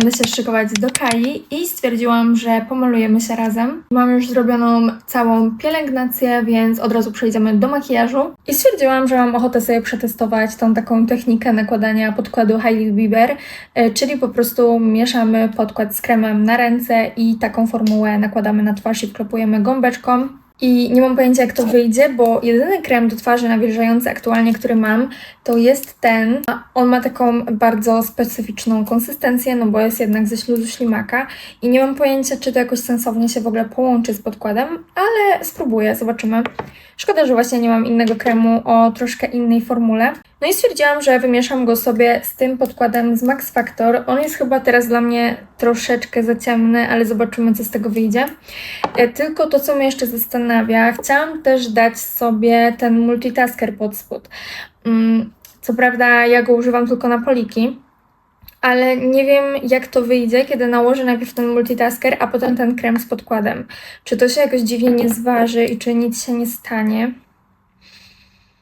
Będę się szykować do Kai i stwierdziłam, że pomalujemy się razem. Mam już zrobioną całą pielęgnację, więc od razu przejdziemy do makijażu. I stwierdziłam, że mam ochotę sobie przetestować tą taką technikę nakładania podkładu Hailey Bieber, e, czyli po prostu mieszamy podkład z kremem na ręce i taką formułę nakładamy na twarz i wklepujemy gąbeczką. I nie mam pojęcia, jak to wyjdzie, bo jedyny krem do twarzy nawilżający aktualnie, który mam, to jest ten. On ma taką bardzo specyficzną konsystencję, no bo jest jednak ze śluzu ślimaka i nie mam pojęcia, czy to jakoś sensownie się w ogóle połączy z podkładem, ale spróbuję, zobaczymy. Szkoda, że właśnie nie mam innego kremu o troszkę innej formule. No i stwierdziłam, że wymieszam go sobie z tym podkładem z Max Factor. On jest chyba teraz dla mnie troszeczkę za ciemny, ale zobaczymy, co z tego wyjdzie. E, Tylko to, co mnie jeszcze zastanawia, chciałam też dać sobie ten multitasker pod spód. Mm, Co prawda, ja go używam tylko na poliki, ale nie wiem, jak to wyjdzie, kiedy nałożę najpierw ten multitasker, a potem ten krem z podkładem. Czy to się jakoś dziwnie nie zważy i czy nic się nie stanie?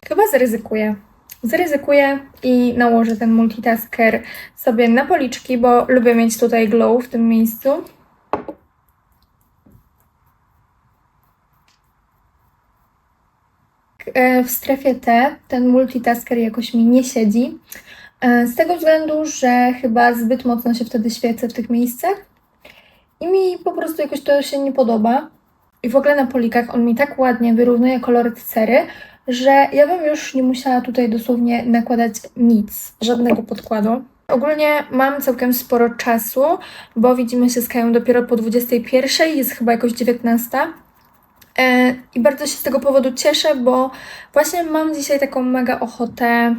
Chyba zaryzykuję. Zaryzykuję i nałożę ten multitasker sobie na policzki, bo lubię mieć tutaj glow w tym miejscu. E, W strefie T ten multitasker jakoś mi nie siedzi. E, Z tego względu, że chyba zbyt mocno się wtedy świecę w tych miejscach i mi po prostu jakoś to się nie podoba. I w ogóle na polikach on mi tak ładnie wyrównuje koloryt cery, że ja bym już nie musiała tutaj dosłownie nakładać nic, żadnego podkładu. Ogólnie mam całkiem sporo czasu, bo widzimy się z Kają dopiero po 21, jest chyba jakoś 19. E, I bardzo się z tego powodu cieszę, bo właśnie mam dzisiaj taką mega ochotę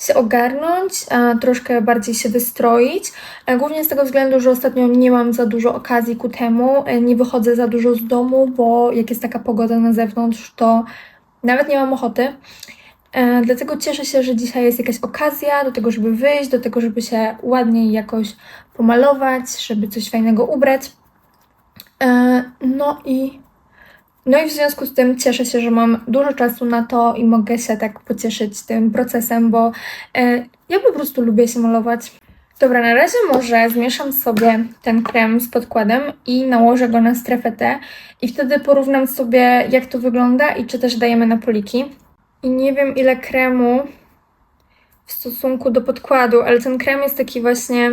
się ogarnąć, troszkę bardziej się wystroić. E, Głównie z tego względu, że ostatnio nie mam za dużo okazji ku temu, e, nie wychodzę za dużo z domu, bo jak jest taka pogoda na zewnątrz, to nawet nie mam ochoty. E, Dlatego cieszę się, że dzisiaj jest jakaś okazja do tego, żeby wyjść, do tego, żeby się ładniej jakoś pomalować, żeby coś fajnego ubrać. No i no i w związku z tym cieszę się, że mam dużo czasu na to i mogę się tak pocieszyć tym procesem, bo e, ja po prostu lubię się malować. Dobra, na razie może zmieszam sobie ten krem z podkładem i nałożę go na strefę T i wtedy porównam sobie jak to wygląda i czy też dajemy na poliki. I nie wiem ile kremu w stosunku do podkładu, ale ten krem jest taki właśnie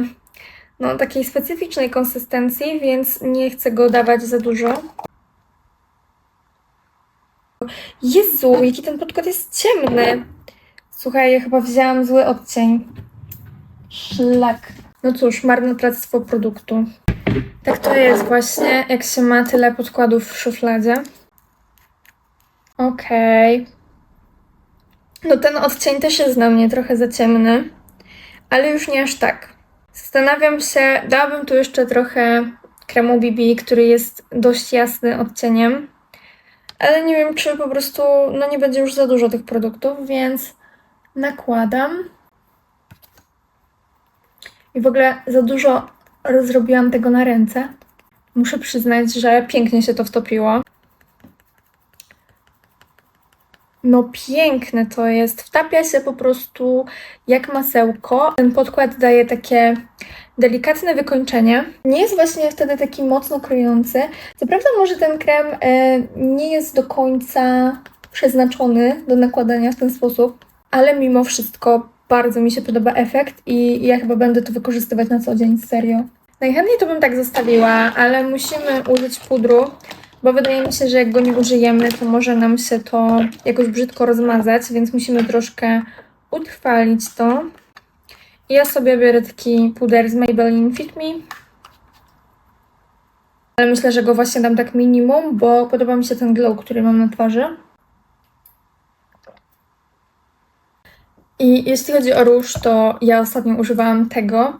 no takiej specyficznej konsystencji, więc nie chcę go dawać za dużo. Jezu, jaki ten podkład jest ciemny. Słuchaj, ja chyba wzięłam zły odcień. Szlak. No cóż, marnotrawstwo produktu. Tak to jest właśnie, jak się ma tyle podkładów w szufladzie. Okej. No ten odcień też jest dla mnie trochę za ciemny, ale już nie aż tak. Zastanawiam się, dałabym tu jeszcze trochę kremu BB, który jest dość jasny odcieniem. Ale nie wiem, czy po prostu no nie będzie już za dużo tych produktów, więc nakładam. I w ogóle za dużo rozrobiłam tego na ręce. Muszę przyznać, że pięknie się to wtopiło. No piękne to jest. Wtapia się po prostu jak masełko. Ten podkład daje takie delikatne wykończenie. Nie jest właśnie wtedy taki mocno kryjący. Co prawda może ten krem e, nie jest do końca przeznaczony do nakładania w ten sposób, ale mimo wszystko bardzo mi się podoba efekt i ja chyba będę to wykorzystywać na co dzień, serio. Najchętniej to bym tak zostawiła, ale musimy użyć pudru, bo wydaje mi się, że jak go nie użyjemy, to może nam się to jakoś brzydko rozmazać, więc musimy troszkę utrwalić to. Ja sobie biorę taki puder z Maybelline Fit Me. Ale myślę, że go właśnie dam tak minimum, bo podoba mi się ten glow, który mam na twarzy. I jeśli chodzi o róż, to ja ostatnio używałam tego,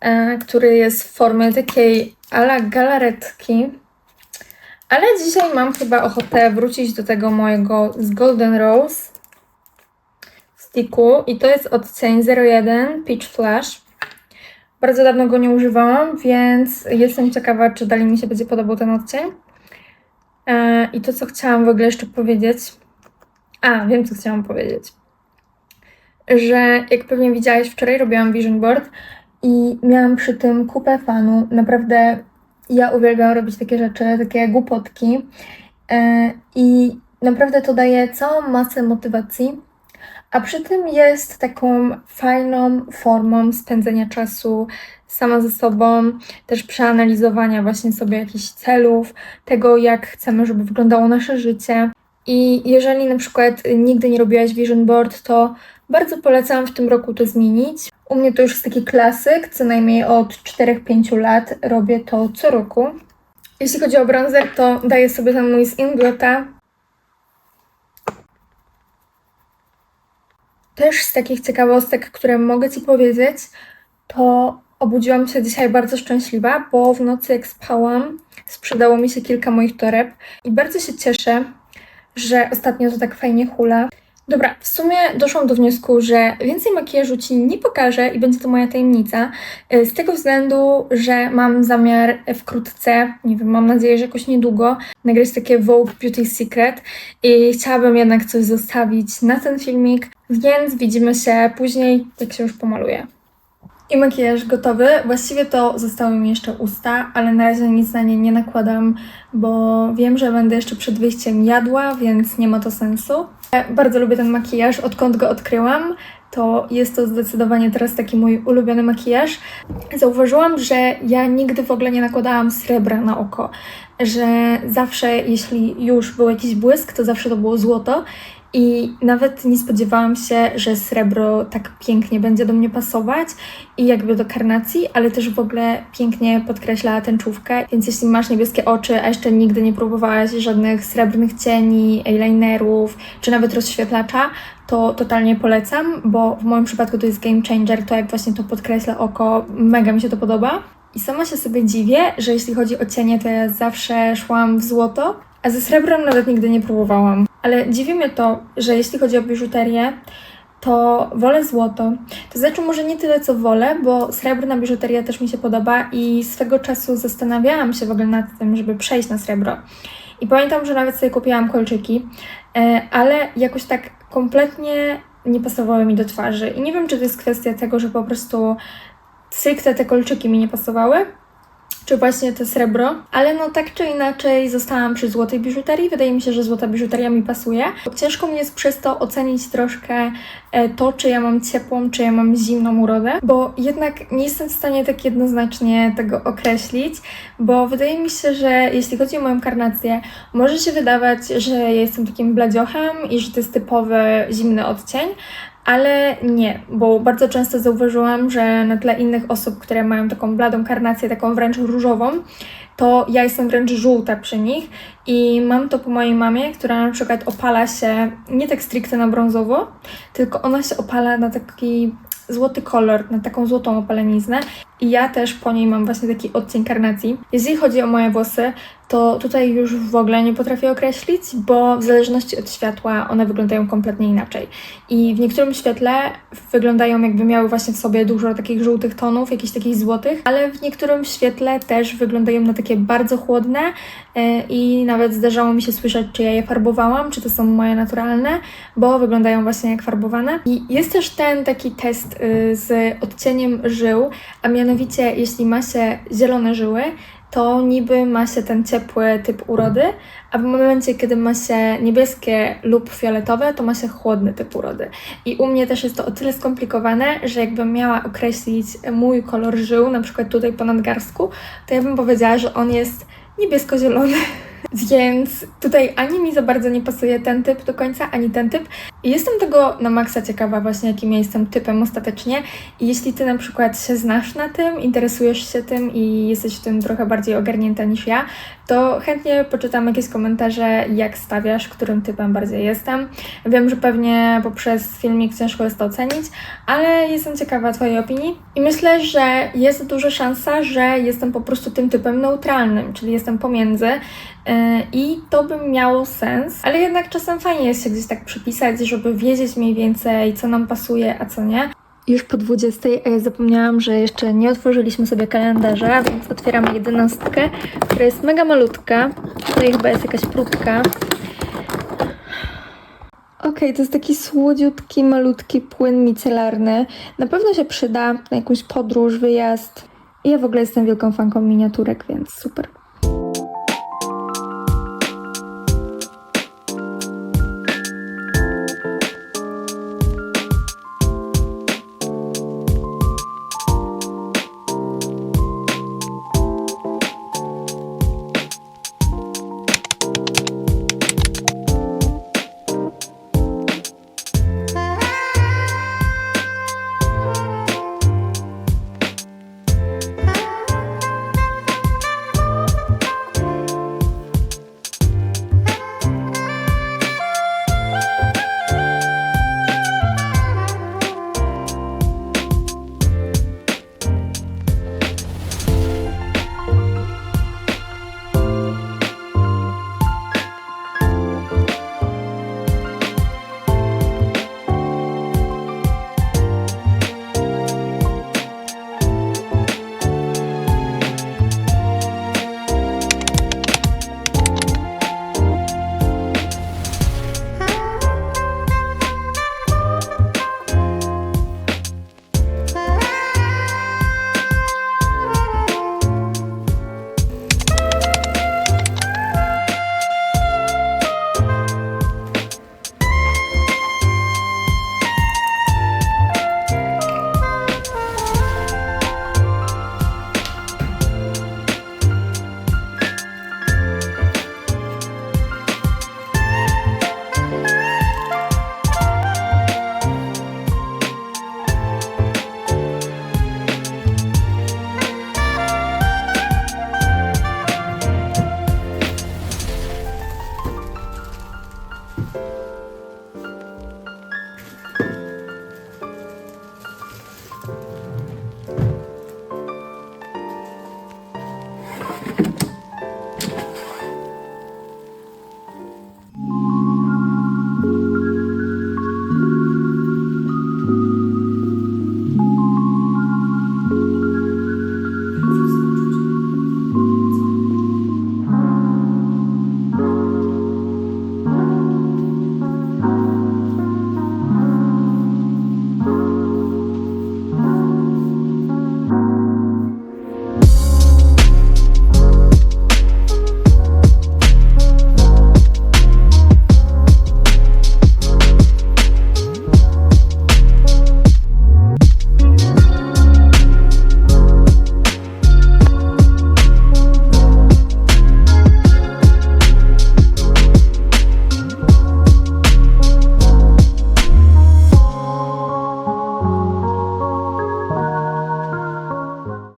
e, który jest w formie takiej ala galaretki. Ale dzisiaj mam chyba ochotę wrócić do tego mojego z Golden Rose sticku i to jest odcień 01 Peach Flash. Bardzo dawno go nie używałam, więc jestem ciekawa, czy dalej mi się będzie podobał ten odcień. E, I to, co chciałam w ogóle jeszcze powiedzieć. A, wiem, co chciałam powiedzieć. Że jak pewnie widziałeś, wczoraj robiłam vision board i miałam przy tym kupę fanu. Naprawdę ja uwielbiam robić takie rzeczy, takie głupotki e, i naprawdę to daje całą masę motywacji, a przy tym jest taką fajną formą spędzenia czasu sama ze sobą, też przeanalizowania właśnie sobie jakichś celów, tego jak chcemy, żeby wyglądało nasze życie. I jeżeli na przykład nigdy nie robiłaś vision board, to bardzo polecam w tym roku to zmienić. U mnie to już jest taki klasyk, co najmniej od 4-5 lat robię to co roku. Jeśli chodzi o bronzer, to daję sobie ten mój z. Też z takich ciekawostek, które mogę Ci powiedzieć, to obudziłam się dzisiaj bardzo szczęśliwa, bo w nocy jak spałam, sprzedało mi się kilka moich toreb i bardzo się cieszę, że ostatnio to tak fajnie hula. Dobra, w sumie doszłam do wniosku, że więcej makijażu Ci nie pokażę i będzie to moja tajemnica. y, Z tego względu, że mam zamiar wkrótce, nie wiem, mam nadzieję, że jakoś niedługo, nagrać takie Vogue Beauty Secret i chciałabym jednak coś zostawić na ten filmik, więc widzimy się później, jak się już pomaluję. I makijaż gotowy. Właściwie to zostały mi jeszcze usta, ale na razie nic na nie nie nakładam, bo wiem, że będę jeszcze przed wyjściem jadła, więc nie ma to sensu. E, Bardzo lubię ten makijaż, odkąd go odkryłam. To jest to zdecydowanie teraz taki mój ulubiony makijaż. Zauważyłam, że ja nigdy w ogóle nie nakładałam srebra na oko, że zawsze, jeśli już był jakiś błysk, to zawsze to było złoto. I nawet nie spodziewałam się, że srebro tak pięknie będzie do mnie pasować i jakby do karnacji, ale też w ogóle pięknie podkreśla tęczówkę. Więc jeśli masz niebieskie oczy, a jeszcze nigdy nie próbowałaś żadnych srebrnych cieni, eyelinerów czy nawet rozświetlacza, to totalnie polecam, bo w moim przypadku to jest game changer, to jak właśnie to podkreśla oko, mega mi się to podoba. I sama się sobie dziwię, że jeśli chodzi o cienie, to ja zawsze szłam w złoto, a ze srebrem nawet nigdy nie próbowałam. Ale dziwi mnie to, że jeśli chodzi o biżuterię, to wolę złoto. To znaczy może nie tyle co wolę, bo srebrna biżuteria też mi się podoba i swego czasu zastanawiałam się w ogóle nad tym, żeby przejść na srebro. I pamiętam, że nawet sobie kupiłam kolczyki, e, ale jakoś tak kompletnie nie pasowały mi do twarzy. I nie wiem, czy to jest kwestia tego, że po prostu stricte te kolczyki mi nie pasowały, czy właśnie to srebro, ale no tak czy inaczej zostałam przy złotej biżuterii. Wydaje mi się, że złota biżuteria mi pasuje. Ciężko mi jest przez to ocenić troszkę e, to, czy ja mam ciepłą, czy ja mam zimną urodę, bo jednak nie jestem w stanie tak jednoznacznie tego określić, bo wydaje mi się, że jeśli chodzi o moją karnację, może się wydawać, że ja jestem takim bladziochem i że to jest typowy zimny odcień, ale nie, bo bardzo często zauważyłam, że na tle innych osób, które mają taką bladą karnację, taką wręcz różową, to ja jestem wręcz żółta przy nich i mam to po mojej mamie, która na przykład opala się nie tak stricte na brązowo, tylko ona się opala na taki złoty kolor, na taką złotą opaleniznę i ja też po niej mam właśnie taki odcień karnacji. Jeżeli chodzi o moje włosy, to tutaj już w ogóle nie potrafię określić, bo w zależności od światła one wyglądają kompletnie inaczej. I w niektórym świetle wyglądają jakby miały właśnie w sobie dużo takich żółtych tonów, jakichś takich złotych, ale w niektórym świetle też wyglądają na takie bardzo chłodne e, i nawet zdarzało mi się słyszeć, czy ja je farbowałam, czy to są moje naturalne, bo wyglądają właśnie jak farbowane. I jest też ten taki test y, z odcieniem żył, a mianowicie jeśli ma się zielone żyły, to niby ma się ten ciepły typ urody, a w momencie, kiedy ma się niebieskie lub fioletowe, to ma się chłodny typ urody. I u mnie też jest to o tyle skomplikowane, że jakbym miała określić mój kolor żył, na przykład tutaj po nadgarstku, to ja bym powiedziała, że on jest niebiesko-zielony. Więc tutaj ani mi za bardzo nie pasuje ten typ do końca, ani ten typ. Jestem tego na maksa ciekawa właśnie, jakim ja jestem typem ostatecznie. I jeśli Ty na przykład się znasz na tym, interesujesz się tym i jesteś w tym trochę bardziej ogarnięta niż ja, to chętnie poczytam jakieś komentarze, jak stawiasz, którym typem bardziej jestem. Wiem, że pewnie poprzez filmik ciężko jest to ocenić, ale jestem ciekawa Twojej opinii. I myślę, że jest duża szansa, że jestem po prostu tym typem neutralnym, czyli jestem pomiędzy. Yy, I to by miało sens, ale jednak czasem fajnie jest się gdzieś tak przypisać, żeby wiedzieć mniej więcej, co nam pasuje, a co nie. Już po 20, a ja zapomniałam, że jeszcze nie otworzyliśmy sobie kalendarza, więc otwieramy jedenastkę, która jest mega malutka. Tutaj chyba jest jakaś próbka. Okej, to jest taki słodziutki, malutki płyn micelarny. Na pewno się przyda na jakąś podróż, wyjazd. Ja w ogóle jestem wielką fanką miniaturek, więc super.